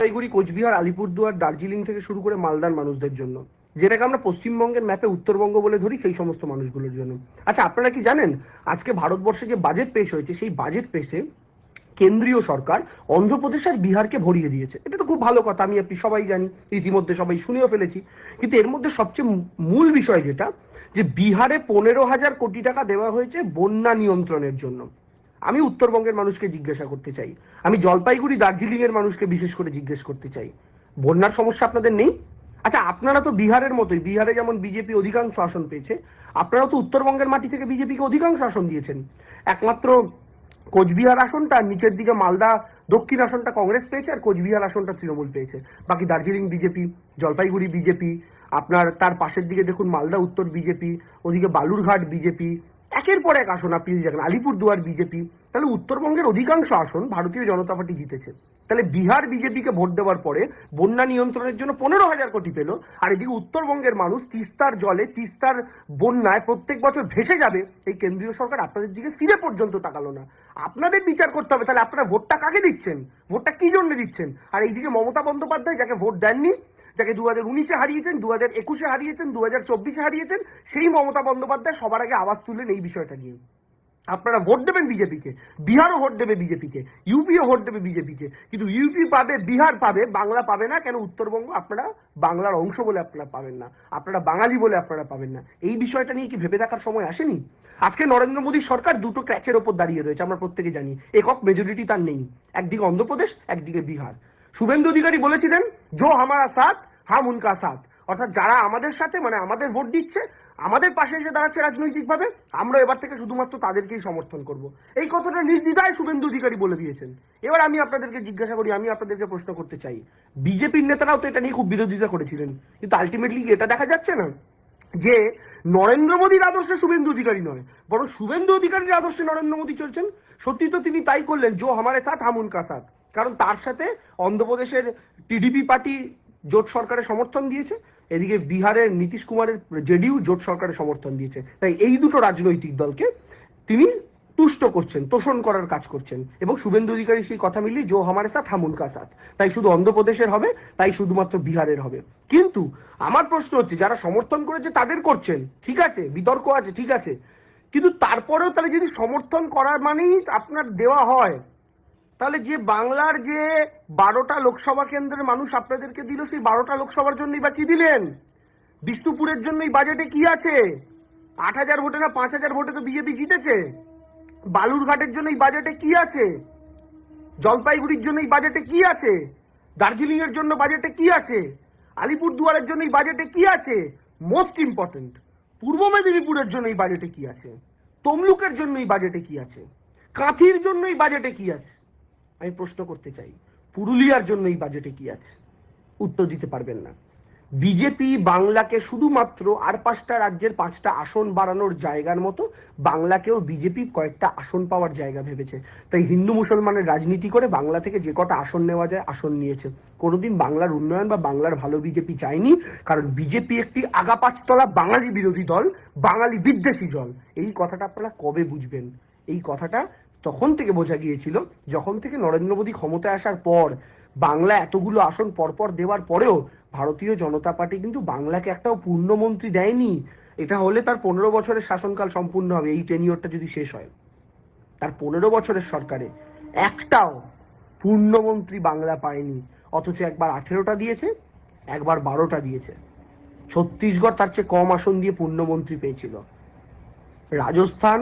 জলপাইগুড়ি, কোচবিহার, আলিপুরদুয়ার, দার্জিলিং থেকে শুরু করে মালদার মানুষদের জন্য। যেটাকে আমরা পশ্চিমবঙ্গের ম্যাপে উত্তরবঙ্গ বলে ধরি, সেই সমস্ত মানুষগুলোর জন্য। আচ্ছা আপনারা কি জানেন, আজকে ভারতবর্ষে যে বাজেট পেশ হয়েছে, সেই বাজেট পেশে কেন্দ্রীয় সরকার অন্ধ্রপ্রদেশ আর বিহারকে ভরিয়ে দিয়েছে। এটা তো খুব ভালো কথা, আমি আপনি সবাই জানি, ইতিমধ্যে সবাই শুনেও ফেলেছি। কিন্তু এর মধ্যে সবচেয়ে মূল বিষয় যেটা, যে বিহারে পনেরো হাজার কোটি টাকা দেওয়া হয়েছে বন্যা নিয়ন্ত্রণের জন্য। আমি উত্তরবঙ্গের মানুষকে জিজ্ঞাসা করতে চাই। আমি জলপাইগুড়ি দার্জিলিং এর মানুষকে বিশেষ করে জিজ্ঞেস করতে চাই। বন্যার সমস্যা আপনাদের নেই? আচ্ছা আপনারা তো বিহারের মতোই। বিহারে যেমন বিজেপি অধিকাংশ আসন পেয়েছে, আপনারা তো উত্তরবঙ্গের মাটি থেকে বিজেপিকে অধিকাংশ আসন দিয়েছেন। একমাত্র কোচবিহার আসনটা, নিচের দিকে মালদা, দক্ষিণ আসনটা কংগ্রেস পেয়েছে, আর কোচবিহার আসনটা তৃণমূল পেয়েছে। বাকি দার্জিলিং বিজেপি, জলপাইগুড়ি বিজেপি, আপনার তার পাশের দিকে দেখুন মালদা, উত্তর বিজেপি, ওদিকে বালুরঘাট বিজেপি একের পর এক আসন আপনি যদি দেখেন, আলিপুরদুয়ার বিজেপি, তাহলে উত্তরবঙ্গের অধিকাংশ আসন ভারতীয় জনতা পার্টি জিতেছে। তাহলে বিহার বিজেপিকে ভোট দেওয়ার পরে বন্যা নিয়ন্ত্রণের জন্য পনেরো হাজার কোটি পেল, আর এদিকে উত্তরবঙ্গের মানুষ তিস্তার জলে, তিস্তার বন্যায় প্রত্যেক বছর ভেসে যাবে, এই কেন্দ্রীয় সরকার আপনাদের দিকে ফিরে পর্যন্ত তাকালো না। আপনাদের বিচার করতে হবে, তাহলে আপনারা ভোটটা কাকে দিচ্ছেন? ভোটটা কি জন্য দিচ্ছেন? আর এইদিকে মমতা বন্দ্যোপাধ্যায় যাকে ভোট দেননি যাকে দু হাজার উনিশে হারিয়েছেন, দু হাজার একুশে হারিয়েছেন, দু হাজার চব্বিশে হারিয়েছেন, সেই মমতা বন্দ্যোপাধ্যায় সবার আগে আওয়াজ তুললেন এই বিষয়টা নিয়ে। আপনারা ভোট দেবেন বিজেপিকে, বিহারও ভোট দেবে বিজেপিকে, ইউপিও ভোট দেবে বিজেপিকে, কিন্তু ইউপি পাবে, বিহার পাবে, বাংলা পাবে না, কেন উত্তরবঙ্গ আপনারা বাংলার অংশ বলে আপনারা পাবেন না, আপনারা বাঙালি বলে আপনারা পাবেন না। এই বিষয়টা নিয়ে কি ভেবে দেখার সময় আসেনি? আজকে নরেন্দ্র মোদী সরকার দুটো ক্র্যাচের ওপর দাঁড়িয়ে রয়েছে, আমরা প্রত্যেকে জানি, একক মেজরিটি তার নেই, একদিকে অন্ধ্রপ্রদেশ, একদিকে বিহার। শুভেন্দু অধিকারী বলেছিলেন, জো হামারা সাথ হাম উনকা সাথ। অর্থাৎ যারা আমাদের সাথে মানে আমাদের ভোট দিচ্ছে, আমাদের পাশে এসে দাঁড়াচ্ছে রাজনৈতিকভাবে আমরা এবার থেকে শুধুমাত্র তাদেরকেই সমর্থন করব। এই কথাটা নির্দ্বিধায় শুভেন্দু অধিকারী বলে দিয়েছেন। এবার আমি আপনাদেরকে জিজ্ঞাসা করি, আমি আপনাদেরকে প্রশ্ন করতে চাই। বিজেপির নেতারাও তো এটা নিয়ে খুব বিরোধিতা করেছিলেন। কিন্তু আলটিমেটলি এটা দেখা যাচ্ছে না যে নরেন্দ্র মোদীর আদর্শে শুভেন্দু অধিকারী নয়, বরং শুভেন্দু অধিকারীর আদর্শে নরেন্দ্র মোদী চলছেন। সত্যি তো তিনি তাই করলেন, জো হামারে সাথ, হামুন কা সাথ। কারণ তার সাথে অন্ধ্রপ্রদেশের টিডিপি পার্টি জোট সরকারের সমর্থন দিয়েছে, এদিকে বিহারের নীতিশ কুমারের জেডিইউ জোট সরকারের সমর্থন দিয়েছে। তাই এই দুটো রাজনৈতিক দলকে তিনি তুষ্ট করছেন, তোষণ করার কাজ করছেন। এবং শুভেন্দু অধিকারী সেই কথা মিলিয়ে জো হামারে সাথ, হামুন কা সাথ। তাই শুধু অন্ধ্রপ্রদেশের হবে, তাই শুধুমাত্র বিহারের হবে। কিন্তু আমার প্রশ্ন হচ্ছে, যারা সমর্থন করেছে তাদের করছেন, ঠিক আছে, বিতর্ক আছে, ঠিক আছে। কিন্তু তারপরেও তাহলে যদি সমর্থন করার মানেই আপনার দেওয়া হয় তাহলে যে বাংলার যে বারোটা লোকসভা কেন্দ্রের মানুষ আপনাদেরকে দিল, সেই বারোটা লোকসভার জন্যই বা কি দিলেন? বিষ্ণুপুরের জন্যই বাজেটে কি আছে? আট হাজার ভোটে না পাঁচ হাজার ভোটে তো বিজেপি জিতেছে। বালুরঘাটের জন্য এই বাজেটে কি আছে? জলপাইগুড়ির জন্য এই বাজেটে কি আছে? দার্জিলিং এর জন্য বাজেটে কি আছে? আলিপুরদুয়ারের জন্য এই বাজেটে কি আছে? মোস্ট ইম্পর্টেন্ট, পূর্ব মেদিনীপুরের জন্য এই বাজেটে কি আছে? তমলুকের জন্য এই বাজেটে কি আছে? কাঁথির জন্য এই বাজেটে কি আছে? আমি প্রশ্ন করতে চাই, পুরুলিয়ার জন্য এই বাজেটে কি আছে? উত্তর দিতে পারবেন না। বিজেপি বাংলাকে শুধুমাত্র আর পাঁচটা রাজ্যের পাঁচটা আসন বাড়ানোর জায়গার মতো বাংলাকেও বিজেপি কয়েকটা আসন পাওয়ার জায়গা ভেবেছে। তাই হিন্দু মুসলমানের রাজনীতি করে বাংলা থেকে যে কটা আসন নেওয়া যায়, আসন নিয়েছে। কোনোদিন বাংলার উন্নয়ন বা বাংলার ভালো বিজেপি চায়নি, কারণ বিজেপি একটি আগা পাঁচতলা বাঙালি বিরোধী দল, বাঙালি বিদ্বেষী দল। এই কথাটা আপনারা কবে বুঝবেন? এই কথাটা তখন থেকে বোঝা গিয়েছিল, যখন থেকে নরেন্দ্র মোদী ক্ষমতায় আসার পর বাংলা এতগুলো আসন পরপর দেওয়ার পরেও ভারতীয় জনতা পার্টি কিন্তু বাংলাকে একটাও পূর্ণমন্ত্রী দেয়নি। এটা হলে তার পনেরো বছরের শাসনকাল সম্পূর্ণ হবে, এই টেনিওরটা যদি শেষ হয়। তার পনেরো বছরের সরকারে একটাও পূর্ণমন্ত্রী বাংলা পায়নি, অথচ একবার আঠেরোটা দিয়েছে, একবার বারোটা দিয়েছে। ছত্তিশগড় তার চেয়ে কম আসন দিয়ে পূর্ণমন্ত্রী পেয়েছিল। রাজস্থান,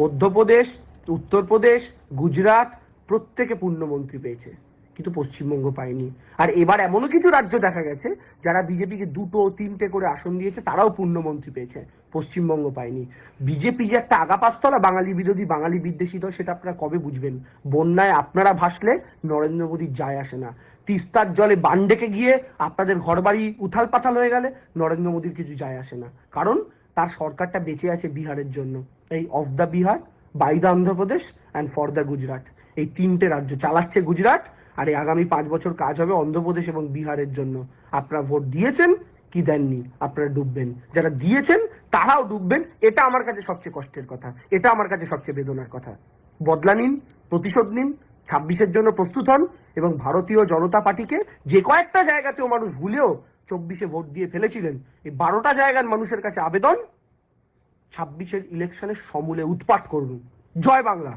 মধ্যপ্রদেশ উত্তরপ্রদেশ, গুজরাট প্রত্যেকে পূর্ণমন্ত্রী পেয়েছে, কিন্তু পশ্চিমবঙ্গ পায়নি। আর এবার এমনও কিছু রাজ্য দেখা গেছে, যারা বিজেপিকে দুটো, তিনটে করে আসন দিয়েছে, তারাও পূর্ণমন্ত্রী পেয়েছে, পশ্চিমবঙ্গ পায়নি। বিজেপি যে একটা আগাপাস্তলা বাঙালি বিরোধী, বাঙালি বিদ্বেষী দল, সেটা আপনারা কবে বুঝবেন? বন্যায় আপনারা ভাসলে নরেন্দ্র মোদীর যায় আসে না। তিস্তার জলে বান ডেকে গিয়ে আপনাদের ঘরবাড়ি উথাল পাথাল হয়ে গেলে নরেন্দ্র মোদীর কিছু যায় আসে না। কারণ তার সরকারটা বেঁচে আছে বিহারের জন্য। এই of the Bihar by the Andhra Pradesh and for the Gujarat এই তিনটে রাজ্য চালাচ্ছে গুজরাট আর এই আগামী পাঁচ বছর কাজ হবে অন্ধ্রপ্রদেশ এবং বিহারের জন্য। আপনারা ভোট দিয়েছেন কি দেননি? আপনারা ডুববেন। যারা দিয়েছেন, তারাও ডুববেন। এটা আমার কাছে সবচেয়ে কষ্টের কথা। এটা আমার কাছে সবচেয়ে বেদনার কথা। বদলা নিন, প্রতিশোধ নিন, ছাব্বিশের জন্য প্রস্তুত হন এবং ভারতীয় জনতা পার্টিকে যে কয়েকটা জায়গাতেও মানুষ ভুলেও চব্বিশে ভোট দিয়ে ফেলেছিলেন, এই বারোটা জায়গার মানুষের কাছে আবেদন ছাব্বিশের ইলেকশনে সমূলে উৎপাট করুন। জয় বাংলা!